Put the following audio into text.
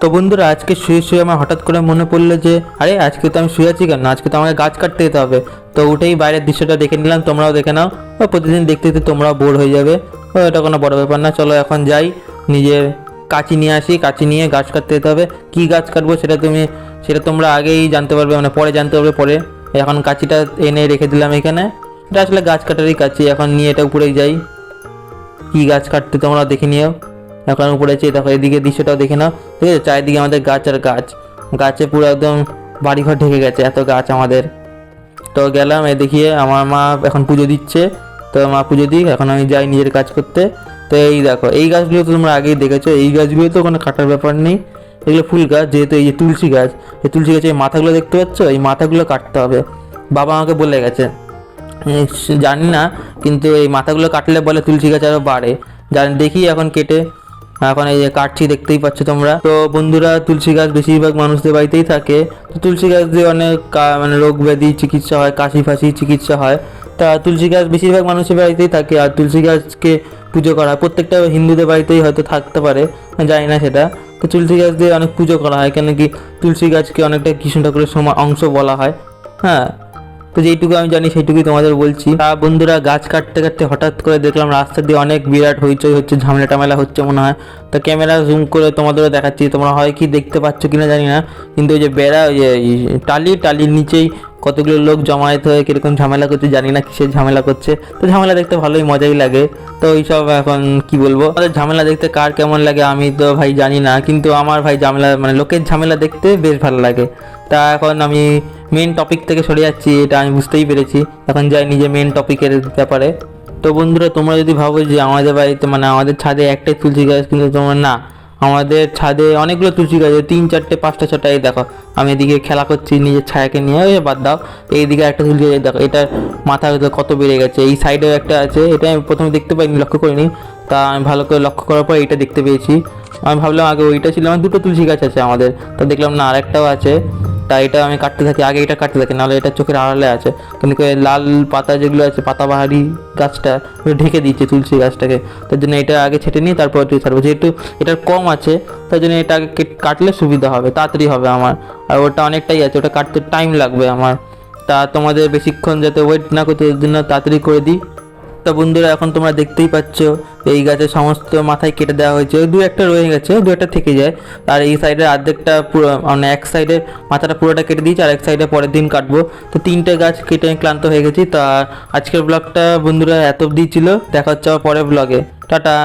তো বন্ধুরা, আজকে শুয়ে শুয়ে আমার হঠাৎ করে মনে পড়ল যে, আরে, আজকে তো আমি শুয়ে আছি কেন? আজকে তো আমাকে গাছ কাটতে যেতে হবে। তো উঠেই বাইরের দৃশ্যটা দেখে নিলাম, তোমরাও দেখে নাও। ও, প্রতিদিন দেখতে দেখতে তোমরাও বোর হয়ে যাবে। ও, এটা কোনো বড় ব্যাপার না, চলো এখন যাই। নিজের কাঁচি নিয়ে আসি, কাঁচি নিয়ে গাছ কাটতে যেতে হবে। কী গাছ কাটবো সেটা তুমি, সেটা তোমরা আগেই জানতে পারবে মানে পরে জানতে পারবে পরে। এখন কাঁচিটা এনে রেখে দিলাম এখানে। এটা আসলে গাছ কাটারই কাঁচি, এখন নিয়ে এটা উপরেই যাই। কি গাছ কাটতে তোমরা দেখে নিও। এখন উপরে দেখো, এদিকে দৃশ্যটাও দেখে নাও, ঠিক আছে? চারিদিকে আমাদের গাছ আর গাছ। গাছে পুরো একদম বাড়িঘর ঢেকে গেছে, এত গাছ আমাদের। তো গেলাম, এ দেখিয়ে আমার মা এখন পুজো দিচ্ছে। তো মা পুজো দিই এখন আমি যাই নিজের কাজ করতে। তো এই দেখো, এই গাছগুলো তো তোমরা আগেই দেখেছ, এই গাছগুলো তো কোনো কাটার ব্যাপার নেই। এগুলো ফুল গাছ, যেহেতু এই যে তুলসী গাছ, এই তুলসী গাছের এই মাথাগুলো দেখতে পাচ্ছ? এই মাথাগুলো কাটতে হবে। বাবা আমাকে বলে গেছে। জানি না, কিন্তু এই মাথাগুলো কাটলে বলে তুলসী গাছ আরও বাড়ে। জানি দেখি এখন কেটে। এখন এই যে কাটছি দেখতেই পাচ্ছ তোমরা। তো বন্ধুরা, তুলসী গাছ বেশিরভাগ মানুষদের বাড়িতেই থাকে। তো তুলসী গাছ দিয়ে অনেক মানে রোগ ব্যাধি চিকিৎসা হয়, কাশি ফাঁসি চিকিৎসা হয়। তা তুলসী গাছ বেশিরভাগ মানুষের বাড়িতেই থাকে আর তুলসী গাছকে পুজো করা হয়। প্রত্যেকটা হিন্দুদের বাড়িতেই হয়তো থাকতে পারে জানি না সেটা। তো তুলসী গাছ দিয়ে অনেক পুজো করা হয়, কেন কি তুলসী গাছকে অনেকটা কৃষ্ণ ঠাকুরের সময় অংশ বলা হয়। হ্যাঁ তো যেইটুকু আমি জানি সেইটুকুই তোমাদের বলছি। তা বন্ধুরা, গাছ কাটতে কাটতে হঠাৎ করে দেখলাম রাস্তা দিয়ে অনেক বিরাট হইচই হচ্ছে, ঝামেলা টামেলা হচ্ছে মনে হয়। তো ক্যামেরা জুম করে তোমাদেরও দেখাচ্ছি, তোমরা হয় কি দেখতে পাচ্ছ কিনা জানি না। কিন্তু ওই যে বেড়া, ওই যে টালি, টালির নিচেই কতগুলো লোক জমায়েত হয়ে কীরকম ঝামেলা করছে জানি না কিসের ঝামেলা করছে। তো ঝামেলা দেখতে ভালোই, মজাই লাগে। তো এইসব এখন কি বলব? আমাদের ঝামেলা দেখতে কার কেমন লাগে আমি তো ভাই জানি না, কিন্তু আমার ভাই ঝামেলা মানে লোকের ঝামেলা দেখতে বেশ ভালো লাগে। তা এখন আমি মেন টপিক থেকে সরে যাচ্ছি, এটা আমি বুঝতেই পেরেছি। এখন যাই নিজে মেন টপিকের ব্যাপারে। তো বন্ধুরা, তোমরা যদি ভাবো যে আমাদের বাড়িতে মানে আমাদের ছাদে একটাই তুলসী গাছ, কিন্তু তোমরা না। আমাদের ছাদে অনেকগুলো তুলসী গাছ, তিন চারটে, পাঁচটা, ছটা, এই দেখো। আমি এদিকে খেলা করছি, নিজের ছায়াকে নিয়ে, ওই বাদ দাও। এইদিকে একটা তুলসী গাছ দেখো, এটা মাথা কত বেড়ে গেছে। এই সাইডেও একটা আছে, এটা আমি প্রথমে দেখতে পাইনি, লক্ষ্য করিনি। তা আমি ভালো করে লক্ষ্য করার পর এইটা দেখতে পেয়েছি। আমি ভাবলাম আগে ওইটা ছিল, আমার দুটো তুলসী গাছ আছে আমাদের। তো দেখলাম না, আরেকটাও আছে। তাই এটা আমি কাটতে থাকি, আগে এটা কাটতে থাকি, নাহলে এটা চোখের আড়ালে আছে। কিন্তু লাল পাতা যেগুলো আছে, পাতাবাহারি গাছটা ঢেকে দিচ্ছে তুলসী গাছটাকে। তার জন্য এটা আগে ছেটে নিয়ে তারপর তুই ছাড়বো। যেহেতু এটার কম আছে, তার জন্য এটা আগে কেট- কাটলে সুবিধা হবে, তাড়াতাড়ি হবে আমার। আর ওটা অনেকটাই আছে, ওটা কাটতে টাইম লাগবে আমার। তা তোমাদের বেশিক্ষণ যাতে ওয়েট না করতে জন্য তাড়াতাড়ি করে দিই। তা বন্ধুরা, এখন তোমরা দেখতেই পাচ্ছ, এই গাছের সমস্ত মাথায় কেটে দেওয়া হয়েছে। দু একটা রয়ে গেছে, দু একটা থেকে যায়। আর এই সাইডে অর্ধেকটা পুরো মানে এক সাইডে মাথাটা পুরোটা কেটে দিয়েছি, আর এক সাইডে পরের দিন কাটবো। তো তিনটে গাছ কেটে আমি ক্লান্ত হয়ে গেছি। তা আজকের ব্লগটা বন্ধুরা এত অবধি ছিল। দেখা হচ্ছে আবার পরের ব্লগে টাটা।